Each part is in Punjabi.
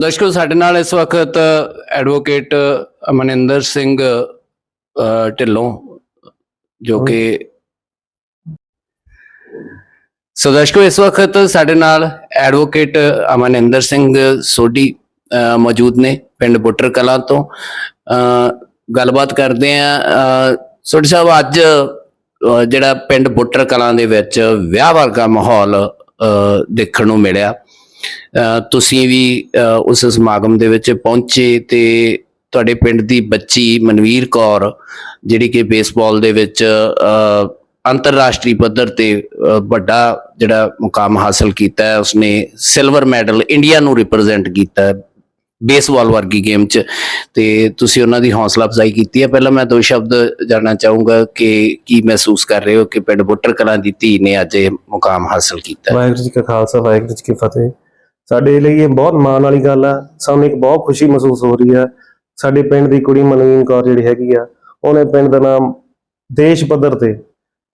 ਦਰਸ਼ਕੋ ਸਾਡੇ ਨਾਲ ਇਸ ਵਕਤ ਐਡਵੋਕੇਟ ਮਨਿੰਦਰ ਸਿੰਘ ਢਿੱਲੋਂ ਜੋ ਕਿ ਸੋ ਦਰਸ਼ਕੋ ਇਸ ਵਕਤ ਸਾਡੇ ਨਾਲ ਐਡਵੋਕੇਟ ਅਮਨਿੰਦਰ ਸਿੰਘ ਸੋਢੀ ਮੌਜੂਦ ਨੇ ਪਿੰਡ ਬੁੱਟਰ ਕਲਾਂ ਤੋਂ। ਗੱਲਬਾਤ ਕਰਦੇ ਆ ਸੋਢੀ ਸਾਹਿਬ ਅੱਜ ਜਿਹੜਾ ਪਿੰਡ ਬੁੱਟਰ ਕਲਾਂ ਦੇ ਵਿੱਚ ਵਿਆਹ ਵਰਗਾ ਮਾਹੌਲ ਦੇਖਣ ਨੂੰ ਮਿਲਿਆ। ਤੁਸੀਂ ਵੀ ਅ, ਉਸ ਸਮਾਗਮ ਦੇ ਵਿੱਚ ਪਹੁੰਚੇ ਤੇ ਤੁਹਾਡੇ ਪਿੰਡ ਦੀ ਬੱਚੀ ਮਨਵੀਰ ਕੌਰ ਜਿਹੜੀ ਕਿ ਬੇਸਬਾਲ ਦੇ ਵਿੱਚ ਅੰਤਰਰਾਸ਼ਟਰੀ ਪੱਧਰ ਤੇ ਵੱਡਾ ਜਿਹੜਾ ਮੁਕਾਮ ਹਾਸਲ ਕੀਤਾ ਹੈ ਉਸਨੇ ਸਿਲਵਰ ਮੈਡਲ ਇੰਡੀਆ ਨੂੰ ਰਿਪਰੈਜ਼ੈਂਟ ਕੀਤਾ ਹੈ ਬੇਸਬਾਲ ਵਰਗੀ ਗੇਮ 'ਚ। ਤੇ ਤੁਸੀਂ ਉਹਨਾਂ ਦੀ ਹੌਸਲਾ ਅਫਜ਼ਾਈ ਕੀਤੀ ਹੈ। ਪਹਿਲਾਂ ਮੈਂ ਦੋ ਸ਼ਬਦ ਜਾਣਨਾ ਚਾਹੂੰਗਾ ਕਿ ਕੀ ਮਹਿਸੂਸ ਕਰ ਰਹੇ ਹੋ ਕਿ ਪਿੰਡ ਬੁੱਟਰ ਕਲਾਂ ਦੀ ਧੀ ਨੇ ਅੱਜ ਇਹ ਮੁਕਾਮ ਹਾਸਲ ਕੀਤਾ ਹੈ? ਵਾਹਿਗੁਰੂ ਜੀ ਕਾ ਖਾਲਸਾ ਵਾਹਿਗੁਰੂ ਜੀ ਕੀ ਫਤਿਹ। ਸਾਡੇ ਲਈ ਇਹ ਬਹੁਤ ਮਾਣ ਵਾਲੀ ਗੱਲ ਆ। ਸਾਨੂੰ ਇੱਕ ਬਹੁਤ ਖੁਸ਼ੀ ਮਹਿਸੂਸ ਹੋ ਰਹੀ ਆ। ਸਾਡੇ ਪਿੰਡ ਦੀ ਕੁੜੀ ਮਨਵੀਨ ਕੌਰ ਜਿਹੜੀ ਹੈਗੀ ਆ, ਉਹਨੇ ਪਿੰਡ ਦਾ ਨਾਮ ਦੇਸ਼ ਪੱਧਰ ਤੇ,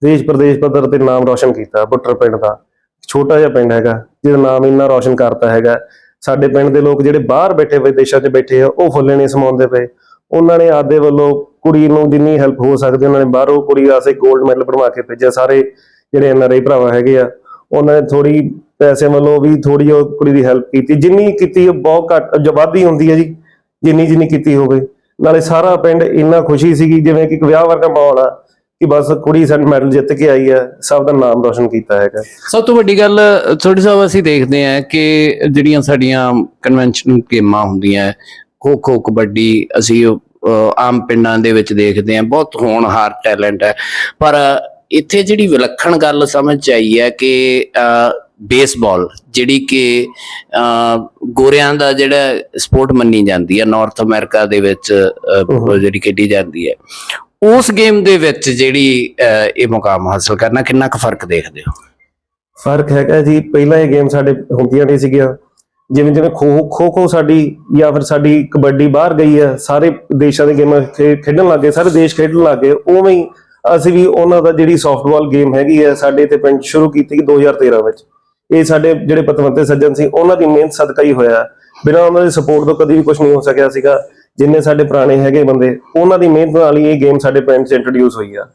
ਦੇਸ਼ ਪ੍ਰਦੇਸ਼ ਪੱਧਰ ਤੇ ਨਾਮ ਰੌਸ਼ਨ ਕੀਤਾ, ਬੁੱਟਰ ਪਿੰਡ ਦਾ। ਛੋਟਾ ਜਿਹਾ ਪਿੰਡ ਹੈਗਾ, ਜਿਹਦਾ ਨਾਮ ਇੰਨਾ ਰੌਸ਼ਨ ਕਰਤਾ ਹੈਗਾ। ਸਾਡੇ ਪਿੰਡ ਦੇ ਲੋਕ ਜਿਹੜੇ ਬਾਹਰ ਬੈਠੇ ਹੋਏ, ਦੇਸ਼ਾਂ 'ਚ ਬੈਠੇ ਆ, ਉਹ ਫੁੱਲੇ ਨਹੀਂ ਸਮਾਉਂਦੇ ਪਏ। ਉਹਨਾਂ ਨੇ ਆਪਦੇ ਵੱਲੋਂ ਕੁੜੀ ਨੂੰ ਜਿੰਨੀ ਹੈਲਪ ਹੋ ਸਕਦੀ, ਉਹਨਾਂ ਨੇ ਬਾਹਰੋਂ ਕੁੜੀ ਵਾਸਤੇ 골ਡ ਮੈਡਲ ਬਣਵਾ ਕੇ ਭੇਜਿਆ। ਸਾਰੇ ਜਿਹੜੇ ਐਨਆਰਆਈ ਭਰਾਵਾ ਹੈਗੇ ਆ, ਉਹਨਾਂ ਨੇ ਥੋੜੀ ਪੈਸੇ ਵੱਲੋਂ ਵੀ ਥੋੜੀ ਉਹ ਕੁੜੀ ਦੀ ਹੈਲਪ ਕੀਤੀ। ਜਿੰਨੀ ਕੀਤੀ ਬਹੁਤ ਘੱਟ ਜਵਾਦੀ ਹੁੰਦੀ ਹੈ ਜੀ, ਜਿੰਨੀ ਜਿੰਨੀ ਕੀਤੀ ਹੋਵੇ। ਨਾਲੇ ਸਾਰਾ ਪਿੰਡ ਇੰਨਾ ਖੁਸ਼ੀ ਸੀਗੀ, ਜਿਵੇਂ ਕਿ ਇੱਕ ਵਿਆਹ ਵਰਗਾ ਮਾਹੌਲ ਆ, ਕਿ ਬਸ ਕੁੜੀ ਸਾਡੇ ਮੈਡਲ ਜਿੱਤ ਕੇ ਆਈ ਆ ਸਭ ਦਾ ਨਾਮ ਰੋਸ਼ਨ ਕੀਤਾ ਹੈਗਾ। ਸਭ ਤੋਂ ਵੱਡੀ ਗੱਲ ਥੋੜੀ ਸਾਹਿਬ ਅਸੀਂ ਦੇਖਦੇ ਹਾਂ ਕਿ ਜਿਹੜੀਆਂ ਸਾਡੀਆਂ ਕਨਵੈਨਸ਼ਨ ਗੇਮਾਂ ਹੁੰਦੀਆਂ ਖੋ ਖੋ, ਕਬੱਡੀ, ਅਸੀਂ ਆਮ ਪਿੰਡਾਂ ਦੇ ਵਿੱਚ ਦੇਖਦੇ ਹਾਂ, ਬਹੁਤ ਹੋਣਹਾਰ ਟੈਲੈਂਟ ਹੈ। ਪਰ ਇੱਥੇ ਜਿਹੜੀ ਵਿਲੱਖਣ ਗੱਲ ਸਮਝ 'ਚ ਆਈ ਹੈ ਕਿ ਬੇਸਬਾਲ ਜਿਹੜੀ ਕਿ ਗੋਰਿਆਂ ਦਾ ਜਿਹੜਾ ਸਪੋਰਟ ਮੰਨੀ ਜਾਂਦੀ ਹੈ ਨਾਰਥ ਅਮਰੀਕਾ ਦੇ ਵਿੱਚ। ਜਿਹੜੀ ਖੇਡੀ ਜਾਂਦੀ ਹੈ। ਉਸ ਗੇਮ ਦੇ ਵਿੱਚ ਜਿਹੜੀ ਇਹ ਮੁਕਾਮ ਹਾਸਲ ਕਰਨਾ ਕਿੰਨਾ ਕੁ ਫ਼ਰਕ ਦੇਖਦੇ ਹੋ? ਫ਼ਰਕ ਹੈਗਾ ਜੀ ਪਹਿਲਾਂ ਇਹ ਗੇਮ ਸਾਡੇ ਹੁੰਦੀਆਂ ਨਹੀਂ ਸੀਗੀਆਂ। ਜਿਵੇਂ ਜਿਵੇਂ ਖੋ ਖੋ ਖੋ ਸਾਡੀ ਜਾਂ ਫਿਰ ਸਾਡੀ ਕਬੱਡੀ ਬਾਹਰ ਗਈ ਹੈ ਸਾਰੇ ਦੇਸ਼ਾਂ ਦੇ ਗੇਮਾਂ ਖੇਡਣ ਲੱਗੇ ਸਾਰੇ ਦੇਸ਼ ਖੇਡਣ ਲੱਗੇ ਉਵੇਂ ਹੀ ਅਸੀਂ ਵੀ ਉਹਨਾਂ ਦਾ ਜਿਹੜੀ ਸੌਫਟਬਾਲ ਗੇਮ ਹੈਗੀ ਹੈ ਸਾਡੇ ਇੱਥੇ ਪਿੰਡ ਸ਼ੁਰੂ ਕੀਤੀ 2013 ਵਿੱਚ। ਇਹ ਸਾਡੇ ਜਿਹੜੇ ਪਤਵੰਤੇ ਸੱਜਣ ਸੀ ਉਹਨਾਂ ਦੀ ਮਿਹਨਤ ਸਦਕਾ ਹੀ ਹੋਇਆ। ਬਿਨਾਂ ਉਹਨਾਂ ਦੀ ਸਪੋਰਟ ਤੋਂ ਕਦੀ ਵੀ ਕੁਝ ਨਹੀਂ ਹੋ ਸਕਿਆ ਸੀਗਾ। ਜਿੰਨੇ ਸਾਡੇ ਪੁਰਾਣੇ ਹੈਗੇ ਬੰਦੇ ਉਹਨਾਂ ਦੀ ਮਿਹਨਤ ਨਾਲ ਹੀ ਇਹ ਗੇਮ ਸਾਡੇ ਪਿੰਡ 'ਚ ਇੰਟਰੋਡਿਊਸ ਹੋਈ ਆ।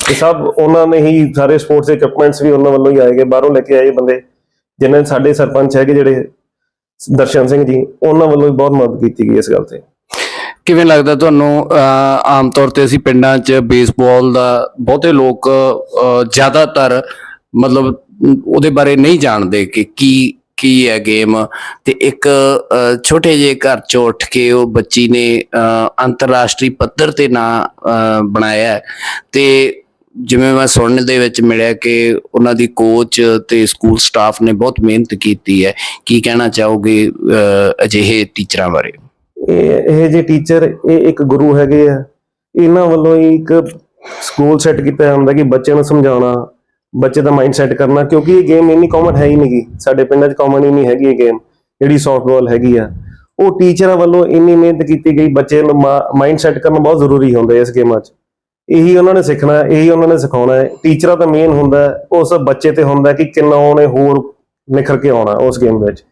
ਇਹ ਸਭ ਉਹਨਾਂ ਨੇ ਹੀ ਸਾਰੇ ਸਪੋਰਟਸ ਦੇ ਇਕਵਿਪਮੈਂਟਸ ਵੀ ਉਹਨਾਂ ਵੱਲੋਂ ਹੀ ਆਏਗੇ ਬਾਹਰੋਂ ਲੈ ਕੇ ਆਏ ਬੰਦੇ। ਜਿਨ੍ਹਾਂ ਸਾਡੇ ਸਰਪੰਚ ਹੈਗੇ ਜਿਹੜੇ ਦਰਸ਼ਨ ਸਿੰਘ ਜੀ ਉਹਨਾਂ ਵੱਲੋਂ ਵੀ ਬਹੁਤ ਮਦਦ ਕੀਤੀ ਗਈ ਇਸ ਗੱਲ ਤੇ। ਕਿਵੇਂ ਲੱਗਦਾ ਤੁਹਾਨੂੰ ਅਹ, ਆਮ ਤੌਰ ਤੇ ਅਸੀਂ ਪਿੰਡਾਂ 'ਚ ਬੇਸਬਾਲ ਦਾ ਬਹੁਤੇ ਲੋਕ ਜ਼ਿਆਦਾਤਰ ਮਤਲਬ ਉਹਦੇ ਬਾਰੇ ਨਹੀਂ ਜਾਣਦੇ ਕਿ ਕੀ ਕੀ ਹੈ ਗੇਮ ਤੇ ਇੱਕ ਛੋਟੇ ਜਿਹੇ ਘਰ 'ਚੋਂ ਉੱਠ ਕੇ ਉਹ ਬੱਚੀ ਨੇ ਅੰਤਰਰਾਸ਼ਟਰੀ ਪੱਧਰ ਤੇ ਨਾਂ ਬਣਾਇਆ ਤੇ ਜਿਵੇਂ ਮੈਂ ਸੁਣਨ ਦੇ ਵਿੱਚ ਮਿਲਿਆ ਕਿ ਉਹਨਾਂ ਦੀ ਕੋਚ ਤੇ ਸਕੂਲ ਸਟਾਫ ਨੇ ਬਹੁਤ ਮਿਹਨਤ ਕੀਤੀ ਹੈ। ਕੀ ਕਹਿਣਾ ਚਾਹੋਗੇ ਅਜਿਹੇ ਟੀਚਰਾਂ ਬਾਰੇ? ਇਹ ਇਹ ਜੇ ਟੀਚਰ ਇਹ ਇੱਕ ਗੁਰੂ ਹੈਗੇ ਆ। ਇਹਨਾਂ ਵੱਲੋਂ ਹੀ ਇੱਕ ਸਕੂਲ ਸੈੱਟ ਕੀਤਾ ਜਾਂਦਾ ਕਿ ਬੱਚਿਆਂ ਨੂੰ ਸਮਝਾਉਣਾ। ਬੱਚੇ ਦਾ ਮਾਈਂਡ ਸੈੱਟ ਕਰਨਾ ਕਿਉਂਕਿ ਇਹ ਗੇਮ ਇੰਨੀ ਕਾਮਨ ਹੈ ਹੀ ਨਹੀਂਗੀ ਸਾਡੇ ਪਿੰਡਾਂ 'ਚ ਕਾਮਨ ਹੀ ਨਹੀਂ ਹੈਗੀ ਇਹ ਗੇਮ ਜਿਹੜੀ ਸੌਫਟਬਾਲ ਹੈਗੀ ਆ। ਉਹ ਟੀਚਰਾਂ ਵੱਲੋਂ ਇੰਨੀ ਮਿਹਨਤ ਕੀਤੀ ਗਈ ਬੱਚੇ ਨੂੰ ਮਾਈਂਡ ਸੈੱਟ ਕਰਨਾ ਬਹੁਤ ਜ਼ਰੂਰੀ ਹੁੰਦਾ ਇਸ ਗੇਮਾਂ 'ਚ। ਇਹੀ ਉਹਨਾਂ ਨੇ ਸਿੱਖਣਾ ਇਹੀ ਉਹਨਾਂ ਨੇ ਸਿਖਾਉਣਾ ਹੈ। ਟੀਚਰਾਂ ਦਾ ਮੇਨ ਹੁੰਦਾ ਹੈ, ਉਸ ਬੱਚੇ ਤੇ ਹੁੰਦਾ ਕਿ ਕਿੰਨਾ ਉਹਨੇ ਹੋਰ ਨਿਖਰ ਕੇ ਆਉਣਾ ਉਸ ਗੇਮ ਵਿੱਚ।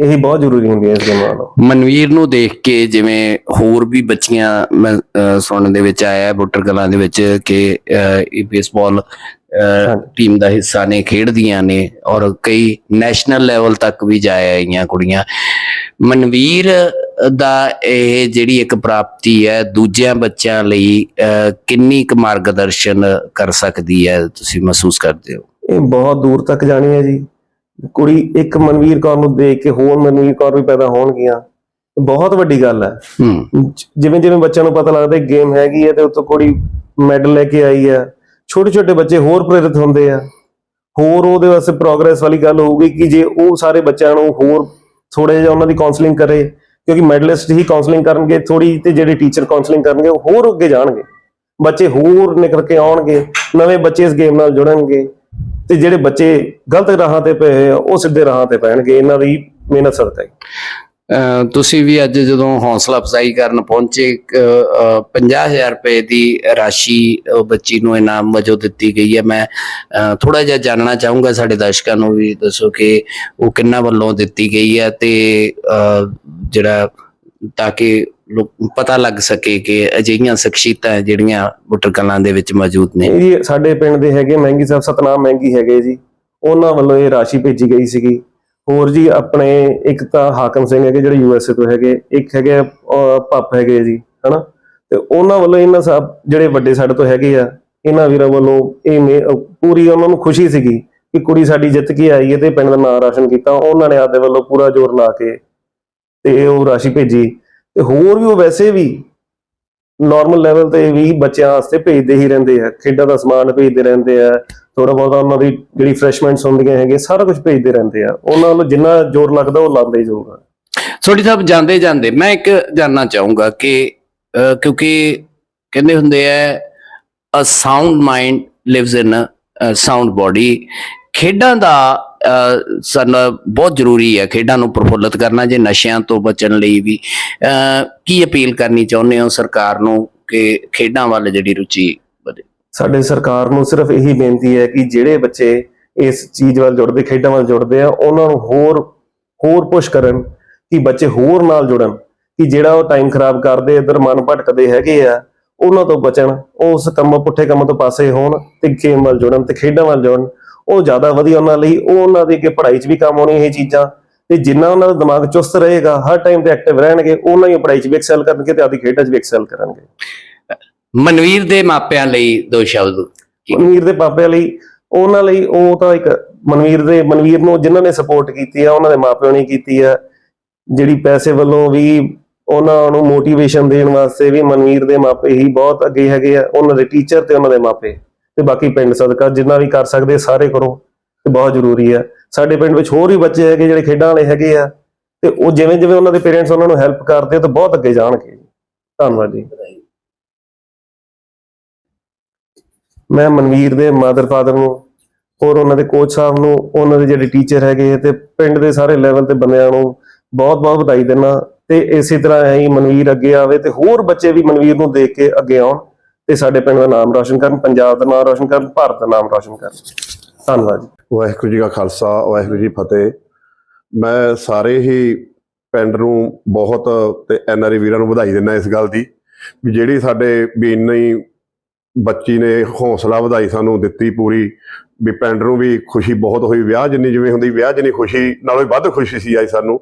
ਇਹੀ ਬਹੁਤ ਜ਼ਰੂਰੀ ਹੁੰਦੀ ਹੈ ਇਸ ਗੇਮ ਨਾਲੋਂ। ਮਨਵੀਰ ਨੂੰ ਦੇਖ ਕੇ ਜਿਵੇਂ ਹੋਰ ਵੀ ਬੱਚੀਆਂ ਮੈਂ, ਸੁਣਨ ਦੇ ਵਿੱਚ ਆਇਆ ਬੁੱਟਰ ਕਲਾਂ ਦੇ ਵਿੱਚ ਕਿ ਇਹ ਬੇਸਬਾਲ। ਟੀਮ ਦਾ ਹਿੱਸਾ ਨੇ ਖੇਡਦੀਆਂ ਨੇ ਔਰ ਕਈ ਨੈਸ਼ਨਲ ਲੈਵਲ ਤੱਕ ਵੀ ਜਾ ਆਈਆਂ ਕੁੜੀਆਂ। ਮਨਵੀਰ ਦਾ ਇਹ ਜਿਹੜੀ ਇੱਕ ਪ੍ਰਾਪਤੀ ਹੈ ਦੂਜਿਆਂ ਬੱਚਿਆਂ ਲਈ ਕਿੰਨੀ ਕੁ ਮਾਰਗਦਰਸ਼ਨ ਕਰ ਸਕਦੀ ਹੈ ਤੁਸੀਂ ਮਹਿਸੂਸ ਕਰਦੇ ਹੋ? ਇਹ ਬਹੁਤ ਦੂਰ ਤੱਕ ਜਾਣੀ ਹੈ ਜੀ। ਕੁੜੀ ਇੱਕ ਮਨਵੀਰ ਕੌਰ ਨੂੰ ਦੇਖ ਕੇ ਹੋਰ ਮਨਵੀਰ ਕੌਰ ਵੀ ਪੈਦਾ ਹੋਣਗੀਆਂ। ਬਹੁਤ ਵੱਡੀ ਗੱਲ ਹੈ। ਜਿਵੇਂ ਜਿਵੇਂ ਬੱਚਿਆਂ ਨੂੰ ਪਤਾ ਲੱਗਦਾ ਗੇਮ ਹੈਗੀ ਹੈ ਤੇ ਉੱਤੋਂ ਕੁੜੀ ਮੈਡਲ ਲੈ ਕੇ ਆਈ ਹੈ। ਛੋਟੇ ਛੋਟੇ ਬੱਚੇ ਹੋਰ ਪ੍ਰੇਰਿਤ ਹੁੰਦੇ ਆ। ਹੋਰ ਉਹਦੇ ਵਾਸਤੇ ਪ੍ਰੋਗਰੈਸ ਵਾਲੀ ਗੱਲ ਹੋਊਗੀ ਕਿ ਜੇ ਉਹ ਸਾਰੇ ਬੱਚਿਆਂ ਨੂੰ ਹੋਰ ਥੋੜੇ ਜਿਹਾ ਉਹਨਾਂ ਦੀ ਕਾਉਂਸਲਿੰਗ ਕਰੇ ਕਿਉਂਕਿ ਮੈਡਲਿਸਟ ਹੀ ਕਾਉਂਸਲਿੰਗ ਕਰਨਗੇ ਥੋੜੀ ਤੇ ਜਿਹੜੇ ਟੀਚਰ ਕਾਉਂਸਲਿੰਗ ਕਰਨਗੇ ਉਹ ਹੋਰ ਅੱਗੇ ਜਾਣਗੇ। ਬੱਚੇ ਹੋਰ ਨਿਕਲ ਕੇ ਆਉਣਗੇ ਨਵੇਂ ਬੱਚੇ ਇਸ ਗੇਮ ਨਾਲ ਜੁੜਨਗੇ। ਤੇ ਜਿਹੜੇ ਬੱਚੇ ਗਲਤ ਰਾਹਾਂ ਤੇ ਪਏ ਉਹ ਸਿੱਧੇ ਰਾਹਾਂ ਤੇ ਪੈਣਗੇ ਇਹਨਾਂ ਦੀ ਮਿਹਨਤ ਸਦਕਾ ਹੀ ਤੁਸੀਂ ਵੀ ਅੱਜ ਜਦੋਂ ਹੌਸਲਾ ਅਫਜ਼ਾਈ ਕਰਨ ਪਹੁੰਚੇ 50000 ਰੁਪਏ ਦੀ ਰਾਸ਼ੀ ਬੱਚੀ ਨੂੰ ਇਨਾਮ ਵਜੋਂ ਦਿੱਤੀ ਗਈ ਹੈ। ਮੈਂ ਥੋੜਾ ਜਿਹਾ ਜਾਣਨਾ ਚਾਹੂੰਗਾ ਸਾਡੇ ਦਰਸ਼ਕਾਂ ਨੂੰ ਵੀ ਦੱਸੋ ਕਿ ਉਹ ਕਿੰਨਾ ਵੱਲੋਂ ਦਿੱਤੀ ਗਈ ਹੈ ਤੇ ਅਹ, ਜਿਹੜਾ ਤਾਂ ਕਿ ਪਤਾ ਲੱਗ ਸਕੇ ਕਿ ਅਜਿਹੀਆਂ ਸ਼ਖਸੀਅਤਾਂ ਜਿਹੜੀਆਂ ਬੁੱਟਰ ਕਲਾਂ ਦੇ ਵਿੱਚ ਮੌਜੂਦ ਨੇ। ਜੀ ਸਾਡੇ ਪਿੰਡ ਦੇ ਹੈਗੇ ਮਹਿੰਗੀ ਸਾਹਿਬ ਸਤਨਾਮ ਮਹਿੰਗੀ ਹੈਗੇ ਜੀ। ਉਹਨਾਂ ਵੱਲੋਂ ਇਹ ਰਾਸ਼ੀ ਭੇਜੀ ਗਈ ਸੀਗੀ। ਹੋਰ ਜੀ ਆਪਣੇ ਇੱਕ ਤਾਂ ਹਾਕਮ ਸਿੰਘ ਹੈਗੇ ਜਿਹੜੇ ਯੂਐਸਏ ਤੋਂ ਹੈਗੇ ਇੱਕ ਹੈਗੇ ਅਹ, ਪੱਪ ਹੈਗੇ ਜੀ ਹਨਾ? ਤੇ ਉਹਨਾਂ ਵੱਲੋਂ ਇਹਨਾਂ ਸਭ ਜਿਹੜੇ ਵੱਡੇ ਸਾਡੇ ਤੋਂ ਹੈਗੇ ਆ ਇਹਨਾਂ ਵੀਰਾਂ ਵੱਲੋਂ ਇਹ ਪੂਰੀ ਉਹਨਾਂ ਨੂੰ ਖੁਸ਼ੀ ਸੀਗੀ ਕਿ ਕੁੜੀ ਸਾਡੀ ਜਿੱਤ ਕੇ ਆਈ ਹੈ ਤੇ ਪਿੰਡ ਦਾ ਨਾਮ ਰੋਸ਼ਨ ਕੀਤਾ। ਉਹਨਾਂ ਨੇ ਆਪਦੇ ਵੱਲੋਂ ਪੂਰਾ ਜ਼ੋਰ ਲਾ ਕੇ ਤੇ ਉਹ ਰਾਸ਼ੀ ਭੇਜੀ ਤੇ ਹੋਰ ਵੀ ਉਹ ਵੈਸੇ ਵੀ ਨਾਰਮਲ ਲੈਵਲ ਤੇ ਵੀ ਬੱਚਿਆਂ ਵਾਸਤੇ ਭੇਜਦੇ ਹੀ ਰਹਿੰਦੇ ਆ, ਖੇਡਾਂ ਦਾ ਸਮਾਨ ਭੇਜਦੇ ਰਹਿੰਦੇ ਆ ਥੋੜਾ ਬਹੁਤਾ ਉਹਨਾਂ ਦੀ ਜਿਹੜੀ ਫਰੈਸ਼ਮੈਂਟਸ ਹੁੰਦੀਆਂ ਹੈਗੇ ਸਾਰਾ ਕੁਝ ਭੇਜਦੇ ਰਹਿੰਦੇ ਆ, ਉਹਨਾਂ ਨੂੰ ਜਿੰਨਾ ਜ਼ੋਰ ਲੱਗਦਾ ਉਹ ਲਾਉਂਦੇ ਹੀ ਜ਼ੋਰ ਆ। ਸੋਢੀ ਸਾਹਿਬ, ਜਾਂਦੇ ਜਾਂਦੇ ਮੈਂ ਇੱਕ ਜਾਨਣਾ ਚਾਹੂੰਗਾ ਕਿ ਕਿਉਂਕਿ ਕਹਿੰਦੇ ਹੁੰਦੇ ਆ a sound mind lives in a sound body ਖੇਡਾਂ ਦਾ ਸਾਨੂੰ ਬਹੁਤ ਜ਼ਰੂਰੀ ਹੈ ਖੇਡਾਂ ਨੂੰ ਪ੍ਰਫੁੱਲਤ ਕਰਨਾ ਜੇ ਨਸ਼ਿਆਂ ਤੋਂ ਬਚਣ ਲਈ ਵੀ। ਅਹ, ਕੀ ਅਪੀਲ ਕਰਨੀ ਚਾਹੁੰਦੇ ਹੋ ਸਰਕਾਰ ਨੂੰ ਕਿ ਖੇਡਾਂ ਵੱਲ ਜਿਹੜੀ ਰੁਚੀ ਵਧੇ? ਸਾਡੇ ਸਰਕਾਰ ਨੂੰ ਸਿਰਫ ਇਹੀ ਬੇਨਤੀ ਹੈ ਕਿ ਜਿਹੜੇ ਬੱਚੇ ਇਸ ਚੀਜ਼ ਵੱਲ ਜੁੜਦੇ ਖੇਡਾਂ ਵੱਲ ਜੁੜਦੇ ਆ ਉਹਨਾਂ ਨੂੰ ਹੋਰ ਹੋਰ ਪੁਸ਼ ਕਰਨ ਕਿ ਬੱਚੇ ਹੋਰ ਨਾਲ ਜੁੜਨ ਕਿ ਜਿਹੜਾ ਉਹ ਟਾਈਮ ਖਰਾਬ ਕਰਦੇ ਇਧਰ ਮਨ ਭਟਕਦੇ ਹੈਗੇ ਆ ਉਹਨਾਂ ਤੋਂ ਬਚਣ ਉਸ ਕੰਮ ਪੁੱਠੇ ਕੰਮ ਤੋਂ ਪਾਸੇ ਹੋਣ ਤੇ ਗੇਮ ਵੱਲ ਜੁੜਨ ਤੇ ਖੇਡਾਂ ਵੱਲ ਜੁੜਨ। ਉਹ ਜ਼ਿਆਦਾ ਵਧੀਆ ਉਹਨਾਂ ਲਈ ਉਹ ਉਹਨਾਂ ਦੀ ਅੱਗੇ ਪੜ੍ਹਾਈ 'ਚ ਵੀ ਕੰਮ ਆਉਣੀ ਇਹ ਚੀਜ਼ਾਂ। ਤੇ ਜਿੰਨਾ ਉਹਨਾਂ ਦਾ ਦਿਮਾਗ ਚੁਸਤ ਰਹੇਗਾ ਹਰ ਟਾਈਮ ਤੇ ਐਕਟਿਵ ਰਹਿਣਗੇ ਉਹਨਾਂ ਹੀ ਪੜ੍ਹਾਈ 'ਚ ਵੀ ਐਕਸੈਲ ਕਰਨਗੇ ਤੇ ਆਦੀ ਖੇਡਾਂ 'ਚ ਵੀ ਐਕਸੈਲ ਕਰਨਗੇ। ਮਨਵੀਰ ਦੇ ਮਾਪਿਆਂ ਲਈ ਦੋ ਸ਼ਬਦ ਮਨਵੀਰ ਦੇ ਪਾਪੇ ਲਈ ਉਹਨਾਂ ਲਈ ਉਹ ਤਾਂ ਇੱਕ ਮਨਵੀਰ ਦੇ ਮਨਵੀਰ ਨੂੰ ਜਿਨ੍ਹਾਂ ਨੇ ਸਪੋਰਟ ਕੀਤੀ ਆ ਉਹਨਾਂ ਦੇ ਮਾਪਿਆਂ ਨੇ ਕੀਤੀ ਆ। ਜਿਹੜੀ ਪੈਸੇ ਵੱਲੋਂ ਵੀ ਉਹਨਾਂ ਨੂੰ ਮੋਟੀਵੇਸ਼ਨ ਦੇਣ ਵਾਸਤੇ ਵੀ ਮਨਵੀਰ ਦੇ ਮਾਪੇ ਹੀ ਬਹੁਤ ਅੱਗੇ ਹੈਗੇ ਆ ਉਹਨਾਂ ਦੇ ਟੀਚਰ ਤੇ ਉਹਨਾਂ ਦੇ ਮਾਪੇ। ਤੇ ਬਾਕੀ ਪਿੰਡ ਸਦਕਾ ਜਿੰਨਾ ਵੀ ਕਰ ਸਕਦੇ ਸਾਰੇ ਕਰੋ, ਤੇ ਬਹੁਤ ਜ਼ਰੂਰੀ ਹੈ ਸਾਡੇ ਪਿੰਡ ਵਿੱਚ ਹੋਰ ਵੀ ਬੱਚੇ ਹੈਗੇ ਜਿਹੜੇ ਖੇਡਾਂ ਵਾਲੇ ਹੈਗੇ ਆ, ਤੇ ਉਹ ਜਿਵੇਂ ਜਿਵੇਂ ਉਹਨਾਂ ਦੇ ਪੇਰੈਂਟਸ ਉਹਨਾਂ ਨੂੰ ਹੈਲਪ ਕਰਦੇ ਤਾਂ ਬਹੁਤ ਅੱਗੇ ਜਾਣਗੇ। ਧੰਨਵਾਦ ਜੀ। ਮੈਂ ਮਨਵੀਰ ਦੇ ਮਾਦਰ ਫਾਦਰ ਨੂੰ ਹੋਰ ਉਹਨਾਂ ਦੇ ਕੋਚ ਸਾਹਿਬ ਨੂੰ, ਉਹਨਾਂ ਦੇ ਜਿਹੜੇ ਟੀਚਰ ਹੈਗੇ ਆ, ਤੇ ਪਿੰਡ ਦੇ ਸਾਰੇ ਲੈਵਲ ਤੇ ਬੰਦਿਆਂ ਨੂੰ ਬਹੁਤ ਬਹੁਤ ਵਧਾਈ ਦਿੰਦਾ। ਤੇ ਇਸੇ ਤਰ੍ਹਾਂ ਹੀ ਮਨਵੀਰ ਅੱਗੇ ਆਵੇ ਤੇ ਹੋਰ ਬੱਚੇ ਵੀ ਮਨਵੀਰ ਨੂੰ ਦੇਖ ਕੇ ਅੱਗੇ ਆਉਣ। ਤੇ ਸਾਡੇ ਪਿੰਡ ਦਾ ਨਾਮ ਰੌਸ਼ਨ ਕਰਨ, ਪੰਜਾਬ ਦਾ ਨਾਮ ਰੌਸ਼ਨ ਕਰਨ, ਭਾਰਤ ਦਾ ਨਾਮ ਰੌਸ਼ਨ ਕਰਨ। ਧੰਨਵਾਦ ਵਾਹਿਗੁਰੂ ਜੀ ਕਾ ਖਾਲਸਾ, ਵਾਹਿਗੁਰੂ ਜੀ ਫਤਿਹ। ਮੈਂ ਸਾਰੇ ਹੀ ਪਿੰਡ ਨੂੰ ਬਹੁਤ ਤੇ ਐਨਆਰਈ ਵੀਰਾਂ ਨੂੰ ਵਧਾਈ ਦਿੰਦਾ ਇਸ ਗੱਲ ਦੀ, ਵੀ ਜਿਹੜੀ ਸਾਡੇ ਵੀ ਇੰਨੀ ਬੱਚੀ ਨੇ ਹੌਸਲਾ ਵਧਾਈ ਸਾਨੂੰ ਦਿੱਤੀ ਪੂਰੀ ਵੀ ਪਿੰਡ ਨੂੰ ਵੀ ਖੁਸ਼ੀ ਬਹੁਤ ਹੋਈ, ਵਿਆਹ ਜਿੰਨੀ ਜਿਵੇਂ ਹੁੰਦੀ, ਵਿਆਹ ਜਿੰਨੀ ਖੁਸ਼ੀ, ਨਾਲੋਂ ਵੀ ਵੱਧ ਖੁਸ਼ੀ ਸੀ ਆਈ ਸਾਨੂੰ।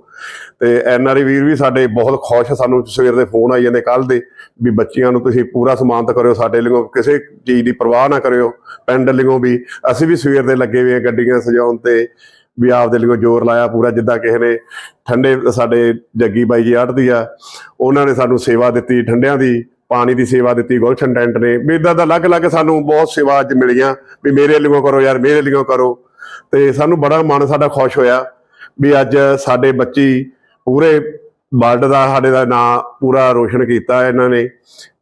ਤੇ ਐਨਆਰਈ ਵੀਰ ਵੀ ਸਾਡੇ ਬਹੁਤ ਖੁਸ਼, ਸਾਨੂੰ ਸਵੇਰ ਦੇ ਫੋਨ ਆਈ ਜਾਂਦੇ ਕੱਲ ਦੇ ਵੀ ਬੱਚਿਆਂ ਨੂੰ ਤੁਸੀਂ ਪੂਰਾ ਸਮਾਨਤ ਕਰਿਓ, ਸਾਡੇ ਲਈ ਕਿਸੇ ਚੀਜ਼ ਦੀ ਪਰਵਾਹ ਨਾ ਕਰਿਓ, ਪਿੰਡ ਲਈਓ ਵੀ। ਅਸੀਂ ਵੀ ਸਵੇਰ ਦੇ ਲੱਗੇ ਹੋਏ ਗੱਡੀਆਂ ਸਜਾਉਣ ਤੇ, ਵੀ ਆਪਦੇ ਲਈ ਜ਼ੋਰ ਲਾਇਆ ਪੂਰਾ, ਜਿੱਦਾਂ ਕਿਸੇ ਨੇ ਠੰਡੇ ਸਾਡੇ ਜੱਗੀ ਬਾਈ ਜੀ ਆੜਦੀ ਆ, ਉਹਨਾਂ ਨੇ ਸਾਨੂੰ ਸੇਵਾ ਦਿੱਤੀ ਠੰਡਿਆਂ ਦੀ। ਪਾਣੀ ਦੀ ਸੇਵਾ ਦਿੱਤੀ, ਗੁਲਸ਼ਨ ਟੈਂਟ ਨੇ। ਵੀ ਇਦਾਂ ਦਾ ਅਲੱਗ-ਅਲੱਗ ਸਾਨੂੰ ਬਹੁਤ ਸੇਵਾ ਅੱਜ ਮਿਲੀਆਂ, ਵੀ ਮੇਰੇ ਲਈ ਕਰੋ ਯਾਰ, ਮੇਰੇ ਲਈ ਕਰੋ। ਤੇ ਸਾਨੂੰ ਬੜਾ ਮਨ ਸਾਡਾ ਖੁਸ਼ ਹੋਇਆ ਵੀ ਅੱਜ ਸਾਡੇ ਬੱਚੀ ਪੂਰੇ ਵਰਲਡ ਦਾ, ਸਾਡੇ ਦਾ ਨਾਂ ਪੂਰਾ ਰੋਸ਼ਨ ਕੀਤਾ ਇਹਨਾਂ ਨੇ।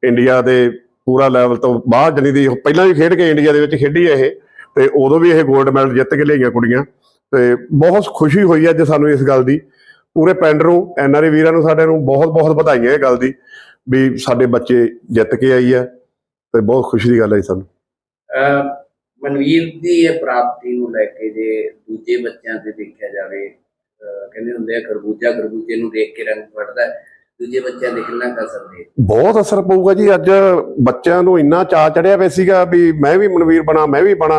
ਇੰਡੀਆ ਦੇ ਪੂਰਾ ਲੈਵਲ ਤੋਂ ਬਾਹਰ ਜਣੀ ਦੀ, ਪਹਿਲਾਂ ਵੀ ਖੇਡ ਕੇ ਇੰਡੀਆ ਦੇ ਵਿੱਚ ਖੇਡੀ ਇਹ, ਤੇ ਉਦੋਂ ਵੀ ਇਹ 골ਡ ਮੈਡਲ ਜਿੱਤ ਕੇ ਲਈਆਂ ਕੁੜੀਆਂ। ਤੇ ਬਹੁਤ ਖੁਸ਼ੀ ਹੋਈ ਅੱਜ ਸਾਨੂੰ ਇਸ ਗੱਲ ਦੀ। ਪੂਰੇ ਪਿੰਡ ਨੂੰ ਐਨਆਰਏ ਵੀਰਾਂ ਨੂੰ, ਸਾਡੇ ਨੂੰ ਬਹੁਤ ਬਹੁਤ ਵਧਾਈਆਂ ਇਹ ਗੱਲ ਦੀ। ਵੀ ਸਾਡੇ ਬੱਚੇ ਜਿੱਤ ਕੇ ਆਈ ਹੈ ਤੇ ਬਹੁਤ ਖੁਸ਼ੀ ਦੀ ਗੱਲ ਹੈ ਜੀ ਸਾਨੂੰ। ਅਹ ਮਨਵੀਰ ਦੀ ਇਹ ਪ੍ਰਾਪਤੀ ਨੂੰ ਲੈ ਕੇ ਜੇ ਦੂਜੇ ਬੱਚਿਆਂ ਤੇ ਦੇਖਿਆ ਜਾਵੇ ਅਹ ਕਹਿੰਦੇ ਹੁੰਦੇ ਆ, ਖਰਬੂਜਾ ਖਰਬੂਜੇ ਨੂੰ ਦੇਖ ਕੇ ਰੰਗ ਫੜਦਾ ਦੂਜੇ ਬੱਚਿਆਂ ਦੇ ਕਿੰਨਾ ਕੁ ਅਸਰ ਦੇ ਬਹੁਤ ਅਸਰ ਪਊਗਾ ਜੀ। ਅੱਜ ਬੱਚਿਆਂ ਨੂੰ ਇੰਨਾ ਚਾਅ ਚੜਿਆ ਪਿਆ ਸੀਗਾ ਵੀ ਮੈਂ ਵੀ ਮਨਵੀਰ ਬਣਾ, ਮੈਂ ਵੀ ਬਣਾ।